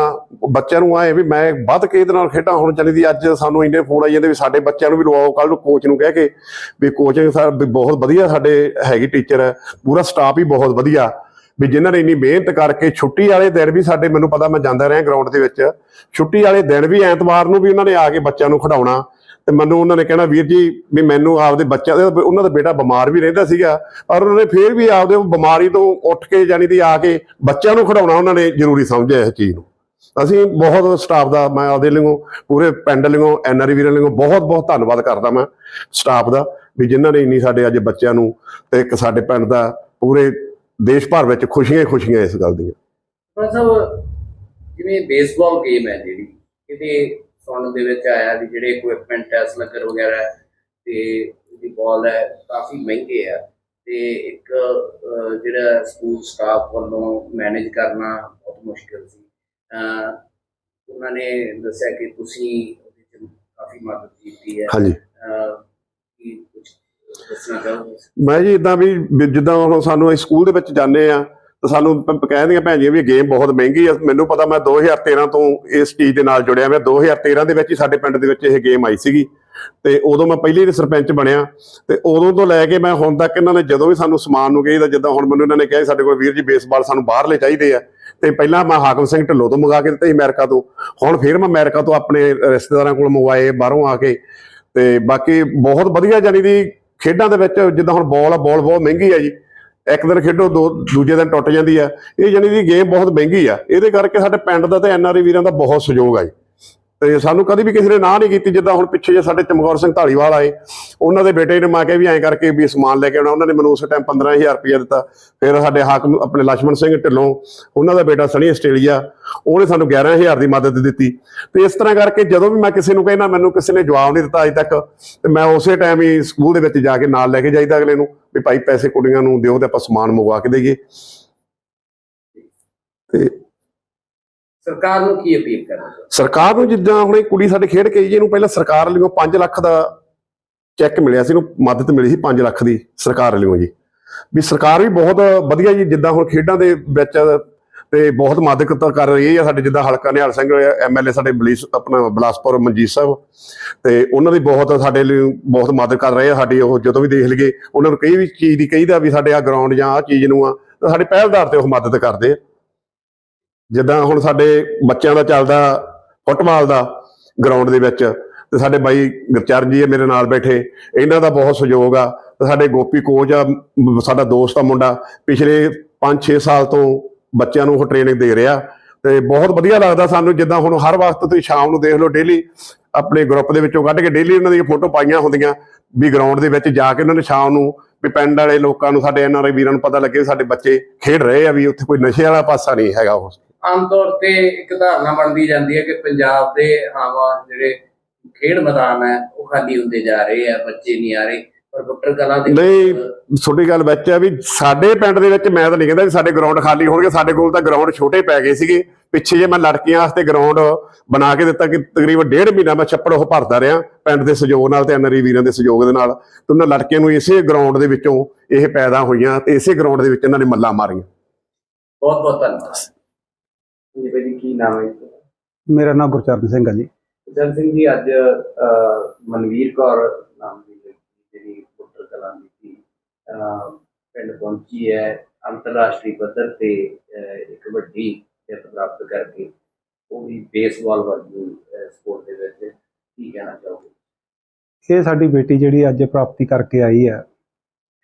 ਬੱਚਿਆਂ ਨੂੰ ਆਏ ਵੀ ਮੈਂ ਵੱਧ ਕੇ ਇਹਦੇ ਨਾਲ ਖੇਡਾਂ ਹੋਣ ਚਾਹੀਦੀ ਅੱਜ ਸਾਨੂੰ ਇੰਨੇ ਫੋਨ ਆਈ ਜਾਂਦੇ ਵੀ ਸਾਡੇ ਬੱਚਿਆਂ ਨੂੰ ਵੀ ਲਵਾਓ ਕੱਲ ਨੂੰ ਕੋਚ ਨੂੰ ਕਹਿ ਕੇ ਵੀ ਕੋਚਿੰਗ ਸਰ ਬਹੁਤ ਵਧੀਆ ਸਾਡੇ ਹੈਗੀ ਟੀਚਰ ਹੈ ਪੂਰਾ ਸਟਾਫ ਹੀ ਬਹੁਤ ਵਧੀਆ। ਵੀ ਜਿਨ੍ਹਾਂ ਨੇ ਇੰਨੀ ਮਿਹਨਤ ਕਰਕੇ ਛੁੱਟੀ ਵਾਲੇ ਦਿਨ ਵੀ ਸਾਡੇ, ਮੈਨੂੰ ਪਤਾ ਮੈਂ ਜਾਂਦਾ ਰਿਹਾ ਗਰਾਊਂਡ ਦੇ ਵਿੱਚ। ਛੁੱਟੀ ਵਾਲੇ ਦਿਨ ਵੀ ਐਤਵਾਰ ਨੂੰ ਵੀ ਉਹਨਾਂ ਨੇ ਆ ਕੇ ਬੱਚਿਆਂ ਨੂੰ ਖਿਡਾਉਣਾ। ਤੇ ਮੈਨੂੰ ਉਹਨਾਂ ਨੇ ਕਹਿਣਾ, ਵੀਰ ਜੀ, ਵੀ ਮੈਨੂੰ ਆਪਦੇ ਬੱਚਿਆਂ ਦੇ ਉਹਨਾਂ ਦਾ ਬੇਟਾ ਬਿਮਾਰ ਵੀ ਰਹਿੰਦਾ ਸੀਗਾ, ਪਰ ਉਹਨਾਂ ਨੇ ਫੇਰ ਵੀ ਆਪਦੇ ਬਿਮਾਰੀ ਤੋਂ ਉੱਠ ਕੇ ਜਾਨੀ ਦੀ ਆ ਕੇ ਬੱਚਿਆਂ ਨੂੰ ਖਿਡਾਉਣਾ ਉਹਨਾਂ ਨੇ ਜ਼ਰੂਰੀ ਸਮਝਿਆ ਇਸ ਚੀਜ਼ ਨੂੰ। ਅਸੀਂ ਬਹੁਤ ਸਟਾਫ ਦਾ, ਮੈਂ ਆਪਦੇ ਲਈਓ ਪੂਰੇ ਪਿੰਡ ਲਈਓ ਐਨਆਰਈ ਵੀਰਾਂ ਲਈਓ ਬਹੁਤ ਬਹੁਤ ਧੰਨਵਾਦ ਕਰਦਾ ਮੈਂ ਸਟਾਫ ਦਾ, ਵੀ ਜਿਨ੍ਹਾਂ ਨੇ ਇੰਨੀ ਸਾਡੇ ਅੱਜ ਬੱਚਿਆਂ ਨੂੰ ਤੇ ਇੱਕ ਸਾਡੇ ਪਿੰਡ ਦਾ ਪੂਰੇ ਦੇਸ਼ ਭਰ ਵਿੱਚ ਖੁਸ਼ੀਆਂ ਖੁਸ਼ੀਆਂ ਇਸ ਗੱਲ ਦੀਆਂ। ਪਰ ਸਭ ਜਿਵੇਂ ਬੇਸਬਾਲ ਗੇਮ ਹੈ ਜਿਹੜੀ ਇਹਦੇ ਸੁਣਨ ਦੇ ਵਿੱਚ ਆਇਆ ਵੀ ਜਿਹੜੇ ਇਕਵਿਪਮੈਂਟ ਹੈ ਸਨਕਰ ਵਗੈਰਾ ਤੇ ਦੀ ਬਾਲ ਹੈ ਕਾਫੀ ਮਹਿੰਗੇ ਆ। ਤੇ ਇੱਕ ਜਿਹੜਾ ਸਕੂਲ ਸਟਾਫ ਵੱਲੋਂ ਮੈਨੇਜ ਕਰਨਾ ਬਹੁਤ ਮੁਸ਼ਕਿਲ ਸੀ। ਉਹਨਾਂ ਨੇ ਦੱਸਿਆ ਕਿ ਤੁਸੀਂ ਉਹਦੇ ਚ ਕਾਫੀ ਮਦਦ ਕੀਤੀ ਹੈ। ਹਾਂਜੀ। ਅਹ, ਕੀ ਕੁਝ ਦੱਸਣਾ ਚਾਹੋਗੇ? ਮੈਂ ਜੀ ਇਦਾਂ ਵੀ ਜਿੱਦਾਂ ਹੁਣ ਸਾਨੂੰ ਸਕੂਲ ਦੇ ਵਿੱਚ ਜਾਂਦੇ ਆ ਤਾਂ ਸਾਨੂੰ ਪ- ਪ- ਕਹਿੰਦੀਆਂ ਭੈਣ ਜੀ ਵੀ ਗੇਮ ਬਹੁਤ ਮਹਿੰਗੀ ਆ। ਮੈਨੂੰ ਪਤਾ ਮੈਂ 2013 ਤੋਂ ਇਸ ਚੀਜ਼ ਦੇ ਨਾਲ ਜੁੜਿਆ ਮੈਂ 2013 ਦੇ ਵਿੱਚ ਹੀ ਸਾਡੇ ਪਿੰਡ ਦੇ ਵਿੱਚ ਇਹ ਗੇਮ ਆਈ ਸੀਗੀ। ਤੇ ਉਦੋਂ ਮੈਂ ਪਹਿਲੀ ਦੇ ਸਰਪੰਚ ਬਣਿਆ। ਤੇ ਉਦੋਂ ਤੋਂ ਲੈ ਕੇ ਮੈਂ ਹੁਣ ਤੱਕ ਇਹਨਾਂ ਨੇ ਜਦੋਂ ਵੀ ਸਾਨੂੰ ਸਮਾਨ ਨੂੰ ਕਹੀਦਾ, ਜਿੱਦਾਂ ਹੁਣ ਮੈਨੂੰ ਇਹਨਾਂ ਨੇ ਕਿਹਾ ਸੀ ਸਾਡੇ ਕੋਲ ਵੀਰ ਜੀ ਬੇਸਬਾਲ ਸਾਨੂੰ ਬਾਹਰਲੇ ਚਾਹੀਦੇ ਆ। ਤੇ ਪਹਿਲਾਂ ਮੈਂ ਹਾਕਮ ਸਿੰਘ ਢਿੱਲੋਂ ਤੋਂ ਮੰਗਾ ਕੇ ਦਿੱਤੇ ਸੀ ਅਮਰੀਕਾ ਤੋਂ। ਹੁਣ ਫਿਰ ਮੈਂ ਅਮਰੀਕਾ ਤੋਂ ਆਪਣੇ ਰਿਸ਼ਤੇਦਾਰਾਂ ਕੋਲ ਮੰਗਵਾਏ, ਬਾਹਰੋਂ ਆ ਕੇ। ਤੇ ਬਾਕੀ ਬਹੁਤ ਵਧੀਆ ਜਾਨੀ ਦੀ ਖੇਡਾਂ ਦੇ ਵਿੱਚ ਜਿੱਦਾਂ ਹੁਣ ਬਾਲ ਆ ਬਾਲ ਬਹੁਤ ਮਹਿੰਗੀ ਆ ਜੀ। ਇੱਕ ਦਿਨ ਖੇਡੋ, ਦੋ, ਦੂਜੇ ਦਿਨ ਟੁੱਟ ਜਾਂਦੀ ਆ। ਇਹ ਜਾਨੀ ਦੀ ਗੇਮ ਬਹੁਤ ਮਹਿੰਗੀ ਆ। ਇਹਦੇ ਕਰਕੇ ਸਾਡੇ ਪਿੰਡ ਦਾ ਤੇ ਐਨਆਰਆਈ ਵੀਰਾਂ ਦਾ ਬਹੁਤ ਸਹਿਯੋਗ ਆ ਜੀ। ਤੇ ਸਾਨੂੰ ਕਦੀ ਵੀ ਕਿਸੇ ਨੇ ਨਾ ਨਹੀਂ ਕੀਤੀ, ਜਿੱਦਾਂ ਹੁਣ ਪਿੱਛੇ ਜੇ ਸਾਡੇ ਚਮਕੌਰ ਸਿੰਘ ਢਾਲੀਵਾਲ ਆਏ। ਉਹਨਾਂ ਦੇ ਬੇਟੇ ਨੇ ਮਾ ਕੇ ਵੀ ਐਂ ਕਰਕੇ ਵੀ ਸਮਾਨ ਲੈ ਕੇ ਆਉਣਾ। ਉਹਨਾਂ ਨੇ ਮੈਨੂੰ ਉਸ ਟਾਈਮ 15000 ਰੁਪਏ ਦਿੱਤਾ। ਫਿਰ ਸਾਡੇ ਹਾਕਮ ਆਪਣੇ ਲక్ష్మణ ਸਿੰਘ ਢਿੱਲੋਂ, ਉਹਨਾਂ ਦਾ ਬੇਟਾ ਸਣੀ ਆਸਟ੍ਰੇਲੀਆ, ਉਹਨੇ ਸਾਨੂੰ 11000 ਦੀ ਮਦਦ ਦਿੱਤੀ। ਤੇ ਇਸ ਤਰ੍ਹਾਂ ਕਰਕੇ ਜਦੋਂ ਵੀ ਮੈਂ ਕਿਸੇ ਨੂੰ ਕਹਿੰਦਾ ਮੈਨੂੰ ਕਿਸੇ ਨੇ ਜਵਾਬ ਨਹੀਂ ਦਿੱਤਾ ਅਜੇ ਤੱਕ। ਤੇ ਮੈਂ ਉਸੇ ਟਾਈਮ ਹੀ ਸਕੂਲ ਦੇ ਵਿੱਚ ਜਾ ਕੇ ਨਾਲ ਲੈ ਕੇ ਜਾਈਦਾ ਅਗਲੇ ਨੂੰ। ਵੀ ਭਾਈ ਪੈਸੇ ਕੁੜੀਆਂ ਨੂੰ ਦਿਓ ਤੇ ਆਪਾਂ ਸਮਾਨ ਮੰਗਵਾ ਕੇ ਦੇਈਏ। ਤੇ ਸਰਕਾਰ ਨੂੰ ਕੀ ਅਪੀਲ ਕਰਨਾ ਚਾਹੋਗੇ ਸਰਕਾਰ ਨੂੰ ਜਿੱਦਾਂ ਹੁਣ ਇਹ ਕੁੜੀ ਸਾਡੇ ਖੇਡ ਕੇ ਆਈ ਜੀ, ਇਹਨੂੰ ਪਹਿਲਾਂ ਸਰਕਾਰ ਵੱਲੋਂ 5 ਲੱਖ ਦਾ ਚੈੱਕ ਮਿਲਿਆ ਸੀ ਇਹਨੂੰ ਮਦਦ ਮਿਲੀ ਸੀ 5 ਲੱਖ ਦੀ ਸਰਕਾਰ ਵੱਲੋਂ ਜੀ। ਵੀ ਸਰਕਾਰ ਵੀ ਬਹੁਤ ਵਧੀਆ ਜੀ ਜਿੱਦਾਂ ਹੁਣ ਖੇਡਾਂ ਦੇ ਵਿੱਚ ਤੇ ਬਹੁਤ ਮਦਦ ਤਾਂ ਕਰ ਰਹੀ ਹੈ ਸਾਡੇ ਜਿੱਦਾਂ ਹਲਕਾ ਨਿਹਾਲ ਸਿੰਘ ਐਮਐਲਏ ਸਾਡੇ ਬਲੀਸ ਆਪਣਾ ਬਲਾਸਪੁਰ ਮਨਜੀਤ ਸਾਹਿਬ। ਤੇ ਉਹਨਾਂ ਦੀ ਬਹੁਤ ਸਾਡੇ ਲਈ ਬਹੁਤ ਮਦਦ ਕਰ ਰਹੇ ਆ, ਸਾਡੀ ਉਹ ਜਦੋਂ ਵੀ ਦੇਖ ਲਈਏ, ਉਹਨਾਂ ਨੂੰ ਕਈ ਵੀ ਚੀਜ਼ ਦੀ ਕਹੀਦਾ ਵੀ ਸਾਡੇ ਆ ਗਰਾਊਂਡ ਜਾਂ ਆ ਚੀਜ਼ ਨੂੰ ਆ, ਤਾਂ ਸਾਡੇ ਪਹਿਲਦਾਰ ਤੇ ਉਹ ਮਦਦ ਕਰਦੇ ਆ। ਜਿੱਦਾਂ ਹੁਣ ਸਾਡੇ ਬੱਚਿਆਂ ਦਾ ਚੱਲਦਾ ਫੁੱਟਬਾਲ ਦਾ ਗਰਾਊਂਡ ਦੇ ਵਿੱਚ, ਤੇ ਸਾਡੇ ਬਾਈ ਗੁਰਚਰਨ ਜੀ ਆ ਮੇਰੇ ਨਾਲ ਬੈਠੇ, ਇਹਨਾਂ ਦਾ ਬਹੁਤ ਸਹਿਯੋਗ ਆ। ਸਾਡੇ ਗੋਪੀ ਕੋਚ ਆ, ਸਾਡਾ ਦੋਸਤ ਆ ਮੁੰਡਾ, ਪਿਛਲੇ 5-6 ਸਾਲ ਤੋਂ ਬੱਚਿਆਂ ਨੂੰ ਉਹ ਟ੍ਰੇਨਿੰਗ ਦੇ ਰਿਹਾ ਤੇ ਬਹੁਤ ਵਧੀਆ ਲੱਗਦਾ ਸਾਨੂੰ ਜਿੱਦਾਂ ਹੁਣ ਹਰ ਵਕਤ ਤੁਸੀਂ ਸ਼ਾਮ ਨੂੰ ਦੇਖ ਲਓ ਡੇਲੀ ਆਪਣੇ ਗਰੁੱਪ ਦੇ ਵਿੱਚੋਂ ਕੱਢ ਕੇ ਡੇਲੀ ਉਹਨਾਂ ਦੀਆਂ ਫੋਟੋ ਪਾਈਆਂ ਹੁੰਦੀਆਂ ਵੀ ਗਰਾਊਂਡ ਦੇ ਵਿੱਚ ਜਾ ਕੇ ਉਹਨਾਂ ਨੇ ਸ਼ਾਮ ਨੂੰ ਵੀ ਪਿੰਡ ਵਾਲੇ ਲੋਕਾਂ ਨੂੰ ਸਾਡੇ ਐਨਆਰਆਈ ਵੀਰਾਂ ਨੂੰ ਪਤਾ ਲੱਗੇ ਸਾਡੇ ਬੱਚੇ ਖੇਡ ਰਹੇ ਆ ਵੀ ਉੱਥੇ ਕੋਈ ਨਸ਼ੇ ਵਾਲਾ ਪਾਸਾ ਨਹੀਂ ਹੈਗਾ ਉਹ। ਆਮ ਤੌਰ ਤੇ ਇੱਕ ਧਾਰਨਾ ਬਣਦੀ ਜਾਂਦੀ ਹੈ ਕਿ ਪੰਜਾਬ ਦੇ ਆਵਾ ਜਿਹੜੇ ਖੇਡ ਮੈਦਾਨ ਹੈ, ਉਹ ਖਾਲੀ ਹੁੰਦੇ ਜਾ ਰਹੇ ਆ, ਬੱਚੇ ਨਹੀਂ ਆ ਰਹੇ। ਪਰ ਬੁੱਟਰ ਕਲਾਂ ਦੇ ਨਹੀਂ ਤੁਹਾਡੀ ਗੱਲ ਵਿੱਚ ਹੈ ਵੀ ਸਾਡੇ ਪਿੰਡ ਦੇ ਵਿੱਚ ਮੈਂ ਤਾਂ ਨਹੀਂ ਕਹਿੰਦਾ ਵੀ ਸਾਡੇ ਗਰਾਊਂਡ ਖਾਲੀ ਹੋਣਗੇ ਸਾਡੇ ਕੋਲ ਤਾਂ ਗਰਾਊਂਡ ਛੋਟੇ ਪੈ ਗਏ ਸੀਗੇ। ਪਿੱਛੇ ਜੇ ਮੈਂ ਲੜਕੀਆਂ ਵਾਸਤੇ ਗਰਾਊਂਡ ਬਣਾ ਕੇ ਦਿੱਤਾ ਕਿ ਤਕਰੀਬਨ ਡੇਢ ਮਹੀਨਾ ਮੈਂ ਛੱਪੜ ਉਹ ਭਰਦਾ ਰਿਹਾ ਪਿੰਡ ਦੇ ਸਹਿਯੋਗ ਨਾਲ ਤੇ ਐਨਆਰਈ ਵੀਰਾਂ ਦੇ ਸਹਿਯੋਗ ਦੇ ਨਾਲ। ਤੇ ਉਹਨਾਂ ਲੜਕੀਆਂ ਨੂੰ ਇਸੇ ਗਰਾਊਂਡ ਦੇ ਵਿੱਚੋਂ ਇਹ ਪੈਦਾ ਹੋਈਆਂ ਤੇ ਇਸੇ ਗਰਾਊਂਡ ਦੇ ਵਿੱਚ ਇਹਨਾਂ ਨੇ ਮੱਲਾਂ ਮਾਰੀਆਂ। ਬਹੁਤ ਬਹੁਤ ਧੰਨਵਾਦ। ਜੀ ਭਾਈ ਕੀ ਨਾਮ ਹੈ ਮੇਰਾ ਨਾਮ ਗੁਰਚਰਨ ਸਿੰਘ ਹੈ ਜੀ। ਜਨ ਸਿੰਘ ਜੀ ਅੱਜ ਮਨਵੀਰ ਕੌਰ ਨਾਮ ਦੀ ਲੜਕੀ ਜਿਹੜੀ ਬੁੱਟਰ ਕਲਾਂ ਦੀ ਸੀ ਅਹ, ਪਿੰਡ ਪਹੁੰਚੀ ਹੈ, ਅੰਤਰਰਾਸ਼ਟਰੀ ਪੱਧਰ ਤੇ ਇੱਕ ਵੱਡੀ ਜਿੱਤ ਪ੍ਰਾਪਤ ਕਰਕੇ ਉਹ ਵੀ ਬੇਸਬਾਲ ਵਰਗੀ ਸਪੋਰਟ ਦੇ ਵਿੱਚ ਕੀ ਕਹਿਣਾ ਚਾਹੋਗੇ? ਇਹ ਸਾਡੀ ਬੇਟੀ ਜਿਹੜੀ ਅੱਜ ਪ੍ਰਾਪਤੀ ਕਰਕੇ ਆਈ ਹੈ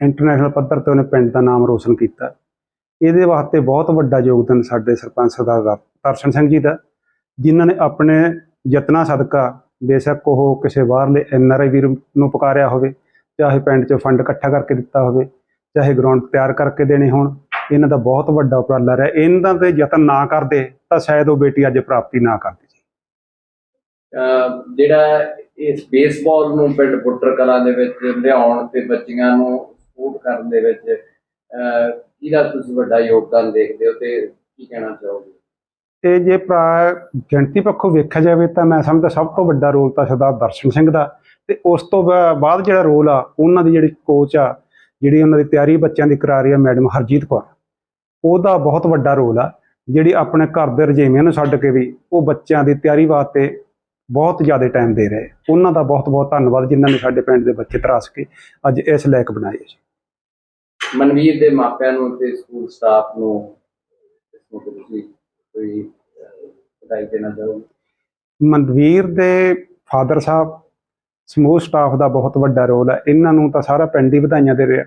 ਇੰਟਰਨੈਸ਼ਨਲ ਪੱਧਰ ਤੇ ਉਹਨੇ ਪਿੰਡ ਦਾ ਨਾਮ ਰੋਸ਼ਨ ਕੀਤਾ। ਇਹਦੇ ਵਾਸਤੇ ਬਹੁਤ ਵੱਡਾ ਯੋਗਦਾਨ ਸਾਡੇ ਸਰਪੰਚ ਸਰਦਾਰ ਦਰਸ਼ਨ ਸਿੰਘ ਜੀ ਦਾ, ਜਿਨ੍ਹਾਂ ਨੇ ਆਪਣੇ ਯਤਨਾਂ ਸਦਕਾ ਬੇਸ਼ੱਕ ਉਹ ਕਿਸੇ ਬਾਹਰਲੇ ਐਨਆਰਆਈ ਵੀਰ ਨੂੰ ਪੁਕਾਰਿਆ ਹੋਵੇ। ਚਾਹੇ ਪਿੰਡ 'ਚ ਫੰਡ ਇਕੱਠਾ ਕਰਕੇ ਦਿੱਤਾ ਹੋਵੇ ਚਾਹੇ ਗਰਾਊਂਡ ਤਿਆਰ ਕਰਕੇ ਦੇਣੇ ਹੋਣ ਇਹਨਾਂ ਦਾ ਬਹੁਤ ਵੱਡਾ ਉਪਰਾਲਾ ਰਿਹਾ। ਇਹਨਾਂ ਦੇ ਯਤਨ ਨਾ ਕਰਦੇ ਤਾਂ ਸ਼ਾਇਦ ਉਹ ਬੇਟੀ ਅੱਜ ਪ੍ਰਾਪਤੀ ਨਾ ਕਰਦੀ ਜੀ। ਜਿਹੜਾ ਇਸ ਬੇਸਬਾਲ ਨੂੰ ਪਿੰਡ ਬੁੱਟਰ ਕਲਾਂ ਦੇ ਵਿੱਚ ਲਿਆਉਣ ਤੇ ਬੱਚੀਆਂ ਨੂੰ ਸਪੋਰਟ ਕਰਨ ਦੇ ਵਿੱਚ ਕਿਹਦਾ ਤੁਸੀਂ ਵੱਡਾ ਯੋਗਦਾਨ ਦੇਖਦੇ ਹੋ ਤੇ ਕੀ ਕਹਿਣਾ ਚਾਹੋਗੇ? ਤੇ ਜੇ ਭਰਾ ਗਿਣਤੀ ਪੱਖੋਂ ਵੇਖਿਆ ਜਾਵੇ ਤਾਂ ਮੈਂ ਸਮਝਦਾ ਸਭ ਤੋਂ ਵੱਡਾ ਰੋਲ ਤਾਂ ਸਰਦਾਰ ਦਰਸ਼ਨ ਸਿੰਘ ਦਾ। ਤੇ ਉਸ ਤੋਂ ਬਾਅਦ ਜਿਹੜਾ ਰੋਲ ਆ ਉਹਨਾਂ ਦੀ ਜਿਹੜੀ ਕੋਚ ਆ ਜਿਹੜੀ ਉਹਨਾਂ ਦੀ ਤਿਆਰੀ ਬੱਚਿਆਂ ਦੀ ਕਰਾ ਰਹੀ ਆ ਮੈਡਮ ਹਰਜੀਤ ਕੌਰ ਉਹਦਾ ਬਹੁਤ ਵੱਡਾ ਰੋਲ ਆ ਜਿਹੜੀ ਆਪਣੇ ਘਰ ਦੇ ਰਜੇਵਿਆਂ ਨੂੰ ਛੱਡ ਕੇ ਵੀ ਉਹ ਬੱਚਿਆਂ ਦੀ ਤਿਆਰੀ ਵਾਸਤੇ ਬਹੁਤ ਜ਼ਿਆਦਾ ਟਾਈਮ ਦੇ ਰਹੇ। ਉਹਨਾਂ ਦਾ ਬਹੁਤ ਬਹੁਤ ਧੰਨਵਾਦ ਜਿਨ੍ਹਾਂ ਨੇ ਸਾਡੇ ਪਿੰਡ ਦੇ ਬੱਚੇ ਤਰਾਸ ਕੇ ਅੱਜ ਇਸ ਲਾਇਕ ਬਣਾਏ ਜੀ। ਮਨਵੀਰ ਦੇ ਮਾਪਿਆਂ ਨੂੰ ਤੇ ਸਕੂਲ ਸਟਾਫ ਨੂੰ ਇਸ ਤੁਸੀਂ ਕੋਈ ਵਧਾਈ ਦੇਣਾ ਚਾਹੋਗੇ? ਮਨਵੀਰ ਦੇ ਫਾਦਰ ਸਾਹਿਬ ਸਮੂਹ ਸਟਾਫ ਦਾ ਬਹੁਤ ਵੱਡਾ ਰੋਲ ਹੈ। ਇਹਨਾਂ ਨੂੰ ਤਾਂ ਸਾਰਾ ਪਿੰਡ ਹੀ ਵਧਾਈਆਂ ਦੇ ਰਿਹਾ।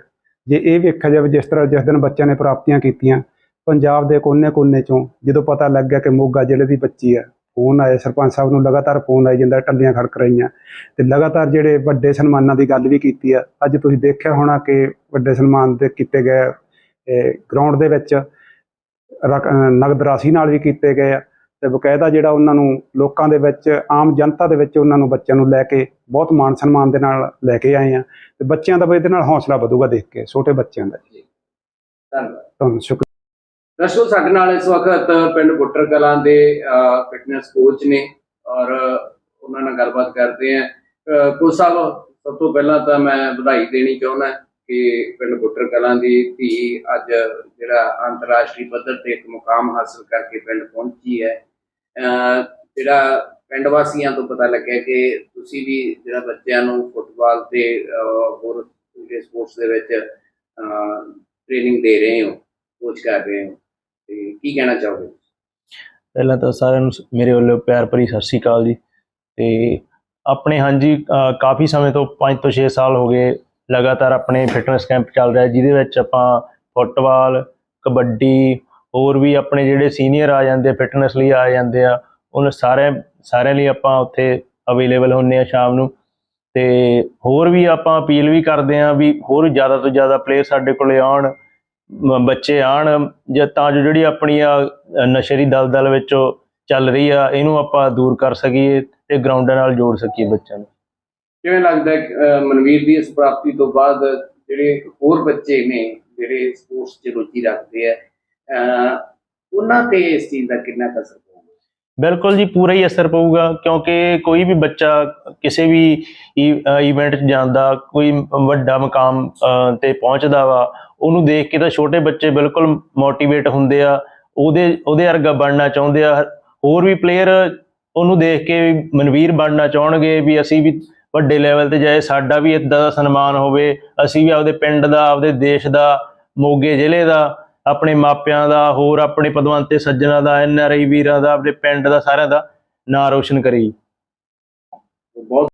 ਜੇ ਇਹ ਵੇਖਿਆ ਜਾਵੇ, ਜਿਸ ਤਰ੍ਹਾਂ ਜਿਸ ਦਿਨ ਬੱਚਿਆਂ ਨੇ ਪ੍ਰਾਪਤੀਆਂ ਕੀਤੀਆਂ, ਪੰਜਾਬ ਦੇ ਕੋਨੇ-ਕੋਨੇ ਚੋਂ ਜਦੋਂ ਪਤਾ ਲੱਗ ਗਿਆ ਕਿ ਮੋਗਾ ਜ਼ਿਲ੍ਹੇ ਦੀ ਬੱਚੀ ਹੈ, ਫੋਨ ਆਏ ਸਰਪੰਚ ਸਾਹਿਬ ਨੂੰ ਲਗਾਤਾਰ ਫੋਨ ਆਈ ਜਾਂਦਾ, ਟੱਲੀਆਂ ਖੜਕ ਰਹੀਆਂ। ਤੇ ਲਗਾਤਾਰ ਜਿਹੜੇ ਵੱਡੇ ਸਨਮਾਨਾਂ ਦੀ ਗੱਲ ਵੀ ਕੀਤੀ ਆ ਅੱਜ ਤੁਸੀਂ ਦੇਖਿਆ ਹੋਣਾ ਕਿ ਵੱਡੇ ਸਨਮਾਨ ਦੇ ਕੀਤੇ ਗਏ ਗਰਾਊਂਡ ਦੇ ਵਿੱਚ, ਰਕ- ਨਗਦ ਰਾਸ਼ੀ ਨਾਲ ਵੀ ਕੀਤੇ ਗਏ ਆ। ਤੇ ਬਕਾਇਦਾ ਜਿਹੜਾ ਉਹਨਾਂ ਨੂੰ ਲੋਕਾਂ ਦੇ ਵਿੱਚ ਆਮ ਜਨਤਾ ਦੇ ਵਿੱਚ ਉਹਨਾਂ ਨੂੰ ਬੱਚਿਆਂ ਨੂੰ ਲੈ ਕੇ ਬਹੁਤ ਮਾਣ ਸਨਮਾਨ ਦੇ ਨਾਲ ਲੈ ਕੇ ਆਏ ਆ ਤੇ ਬੱਚਿਆਂ ਦਾ ਵੀ ਇਹਦੇ ਨਾਲ ਹੌਸਲਾ ਵਧੂਗਾ ਦੇਖ ਕੇ ਛੋਟੇ ਬੱਚਿਆਂ ਦਾ। ਧੰਨਵਾਦ। ਤੁਹਾਨੂੰ ਸ਼ੁਕਰ ਦਰਸ਼ਕੋ ਸਾਡੇ ਨਾਲ ਇਸ ਵਕਤ ਪਿੰਡ ਬੁੱਟਰ ਕਲਾਂ ਦੇ ਫਿਟਨੈਸ ਕੋਚ ਨੇ ਔਰ ਉਹਨਾਂ ਨਾਲ ਗੱਲਬਾਤ ਕਰਦੇ ਆ। ਕੋਚ ਸਾਹਿਬ ਸਭ ਤੋਂ ਪਹਿਲਾਂ ਤਾਂ ਮੈਂ ਵਧਾਈ ਦੇਣੀ ਚਾਹੁੰਦਾ। ਕਿ ਪਿੰਡ ਬੁੱਟਰ ਕਲਾਂ ਦੀ ਧੀ ਅੱਜ ਜਿਹੜਾ ਅੰਤਰਰਾਸ਼ਟਰੀ ਪੱਧਰ ਤੇ ਇੱਕ ਮੁਕਾਮ ਹਾਸਲ ਕਰਕੇ ਪਿੰਡ ਪਹੁੰਚੀ ਹੈ। ਜਿਹੜਾ ਪਿੰਡ ਵਾਸੀਆਂ ਤੋਂ ਪਤਾ ਲੱਗਿਆ ਕਿ ਤੁਸੀਂ ਵੀ ਜਿਹੜਾ ਬੱਚਿਆਂ ਨੂੰ ਫੁੱਟਬਾਲ ਤੇ ਹੋਰ ਜਿਹੜੇ ਸਪੋਰਟਸ ਦੇ ਵਿੱਚ ਟ੍ਰੇਨਿੰਗ ਦੇ ਰਹੇ ਹੋ ਕੋਚ ਕਰ ਰਹੇ ਹੋ, ਤੇ ਕੀ ਕਹਿਣਾ ਚਾਹੋਗੇ? ਪਹਿਲਾਂ ਤਾਂ ਸਾਰਿਆਂ ਨੂੰ ਮੇਰੇ ਵੱਲੋਂ ਪਿਆਰ ਭਰੀ ਸਤਿ ਸ਼੍ਰੀ ਅਕਾਲ ਜੀ। ਤੇ ਆਪਣੇ ਹਾਂਜੀ ਕਾਫੀ ਸਮੇਂ ਤੋਂ 5 ਤੋਂ 6 ਸਾਲ ਹੋ ਗਏ ਲਗਾਤਾਰ ਆਪਣੇ ਫਿਟਨੈਸ ਕੈਂਪ ਚੱਲ ਰਿਹਾ ਜਿਹਦੇ ਵਿੱਚ ਆਪਾਂ ਫੁੱਟਬਾਲ, ਕਬੱਡੀ, ਹੋਰ ਵੀ ਆਪਣੇ ਜਿਹੜੇ ਸੀਨੀਅਰ ਆ ਜਾਂਦੇ, ਫਿਟਨੈਸ ਲਈ ਆ ਜਾਂਦੇ ਆ ਉਹਨਾਂ ਸਾਰੇ, ਸਾਰਿਆਂ ਲਈ ਆਪਾਂ ਉੱਥੇ ਅਵੇਲੇਬਲ ਹੁੰਨੇ ਆ ਸ਼ਾਮ ਨੂੰ। ਤੇ ਹੋਰ ਵੀ ਆਪਾਂ ਅਪੀਲ ਵੀ ਕਰਦੇ ਆ ਵੀ ਹੋਰ ਜ਼ਿਆਦਾ ਤੋਂ ਜ਼ਿਆਦਾ ਪਲੇਅਰ ਸਾਡੇ ਕੋਲੇ ਆਉਣ ਬੱਚੇ ਆਣ ਜਾਂ ਤਾਂ ਜੋ ਜਿਹੜੀ ਆਪਣੀ ਆ ਨਸ਼ੇ ਦੀ ਦਲਦਲ ਵਿੱਚੋਂ ਚੱਲ ਰਹੀ ਆ, ਇਹਨੂੰ ਆਪਾਂ ਦੂਰ ਕਰ ਸਕੀਏ ਤੇ ਗਰਾਊਂਡਾਂ ਨਾਲ ਜੋੜ ਸਕੀਏ ਬੱਚਿਆਂ ਨੂੰ। ਕਿਵੇਂ ਲੱਗਦਾ ਹੈ ਕਿ, ਅਹ, ਮਨਵੀਰ ਦੀ ਇਸ ਪ੍ਰਾਪਤੀ ਤੋਂ ਬਾਅਦ ਜਿਹੜੇ ਹੋਰ ਬੱਚੇ ਨੇ ਜਿਹੜੇ ਸਪੋਰਟਸ 'ਚ ਰੁਚੀ ਰੱਖਦੇ ਆ ਅਹ, ਉਹਨਾਂ ਤੇ ਇਸ ਚੀਜ਼ ਦਾ ਕਿੰਨਾ ਕੁ ਅਸਰ ਪਊਗਾ? ਬਿਲਕੁਲ ਜੀ ਪੂਰਾ ਹੀ ਅਸਰ ਪਊਗਾ ਕਿਉਂਕਿ ਕੋਈ ਵੀ ਬੱਚਾ ਕਿਸੇ ਵੀ ਇਵੈਂਟ 'ਚ ਜਾਂਦਾ ਕੋਈ ਵੱਡਾ ਮਕਾਮ ਅ, ਤੇ ਪਹੁੰਚਦਾ ਵਾ ਉਹਨੂੰ ਦੇਖ ਕੇ ਤਾਂ ਛੋਟੇ ਬੱਚੇ ਬਿਲਕੁਲ ਮੋਟੀਵੇਟ ਹੁੰਦੇ ਆ ਉਹਦੇ ਉਹਦੇ ਵਰਗਾ ਬਣਨਾ ਚਾਹੁੰਦੇ ਆ ਹੋਰ ਵੀ ਪਲੇਅਰ ਉਹਨੂੰ ਦੇਖ ਕੇ ਵੀ ਮਨਵੀਰ ਬਣਨਾ ਚਾਹਣਗੇ ਵੀ ਅਸੀਂ ਵੀ ਵੱਡੇ ਲੈਵਲ ਤੇ ਜਾਏ, ਸਾਡਾ ਵੀ ਇਦਾਂ ਦਾ ਸਨਮਾਨ ਹੋਵੇ, ਅਸੀਂ ਵੀ ਆਪਦੇ ਪਿੰਡ ਦਾ, ਆਪਦੇ ਦੇਸ਼ ਦਾ, ਮੋਗੇ ਜ਼ਿਲ੍ਹੇ ਦਾ, ਆਪਣੇ ਮਾਪਿਆਂ ਦਾ, ਹੋਰ ਆਪਣੇ ਪਦਵੰਤੇ ਸੱਜਣਾ ਦਾ, ਐਨ ਆਰ ਆਈ ਵੀਰਾਂ ਦਾ, ਆਪਣੇ ਪਿੰਡ ਦਾ ਸਾਰਿਆਂ ਦਾ ਨਾਂ ਰੋਸ਼ਨ ਕਰੀ ਬਹੁਤ